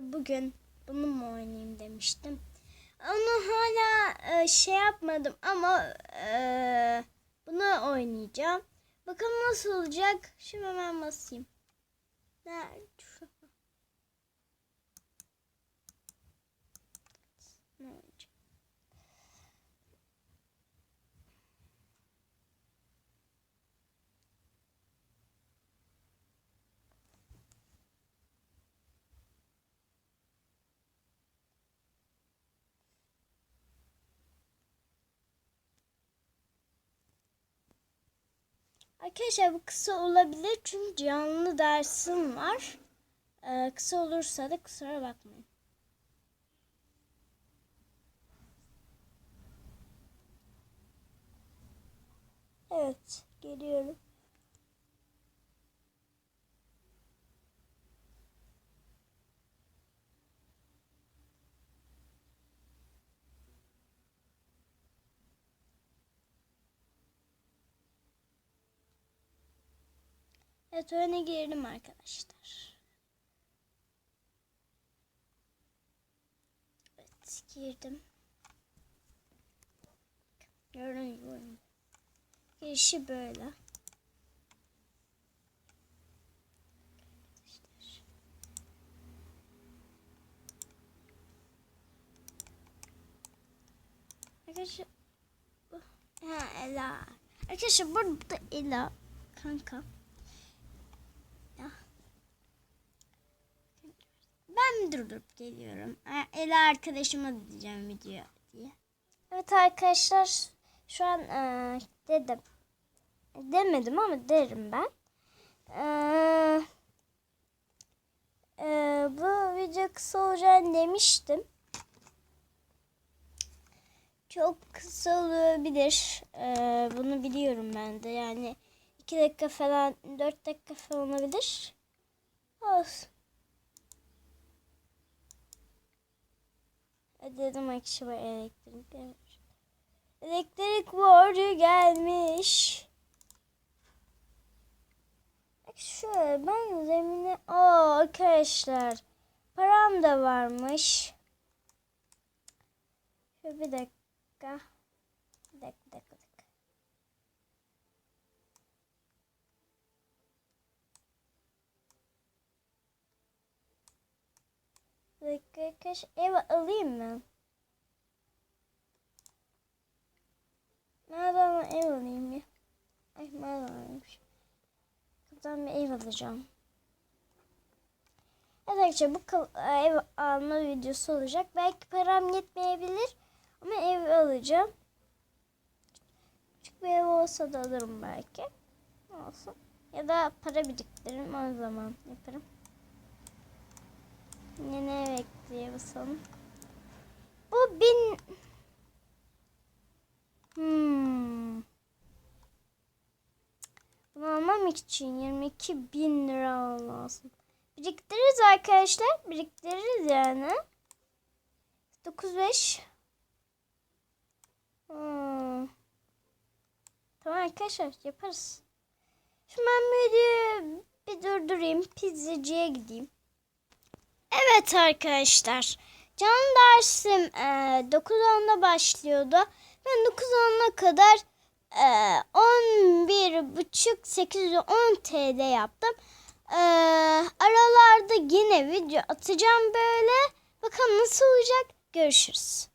Bugün bunu mu oynayayım demiştim. Onu hala e, şey yapmadım ama e, bunu oynayacağım. Bakalım nasıl olacak. Şimdi hemen basayım. Nerede? Şu- Ne olacak? Arkadaşlar bu kısa olabilir çünkü canlı dersim var. Ee, kısa olursa da kusura bakmayın. Evet, geliyorum. Evet, öne girdim arkadaşlar. Evet, girdim. Gibi oyun. Girişi böyle. Arkadaşlar Ha Ela. Arkadaşlar burada Ela kanka. Ben durdurup geliyorum. Ela arkadaşıma diyeceğim video diye. Evet arkadaşlar şu an eee, dedim. Demedim ama derim ben. Eee, eee, bu video kısa olacağını demiştim. Çok kısa olabilir. Eee, bunu biliyorum ben de. Yani 2 dakika falan, 4 dakika falan olabilir. Olsun. Ödedim akşama elektrik. Evet. Elektrik borcu gelmiş. Şöyle ben zemine... Aa arkadaşlar. Param da varmış. Şöyle bir dakika. Bir dakika, bir dakika. Arkadaşlar. Ev alayım mı? Nereden ev alayım ya? Ay alaymış? Buradan bir ev alacağım. Evet arkadaşlar bu kal- ev alma videosu olacak. Belki param yetmeyebilir ama ev alacağım. Küçük bir ev olsa da alırım belki. Olsun. Ya da para biriktiririm o zaman yaparım. Yine ne bekliyor basalım. Bu bin... Hmm. Bunu almam için 22 bin lira lazım. Biriktiririz arkadaşlar. Biriktiririz yani. 95. Hmm. Tamam arkadaşlar yaparız. Şimdi ben videoyu bir durdurayım. Pizzacıya gideyim. Evet arkadaşlar. Canlı dersim e, 9.10'da başlıyordu. Ben 9.10'a kadar e, 11.5 810 TL yaptım. E, aralarda yine video atacağım böyle. Bakalım nasıl olacak. Görüşürüz.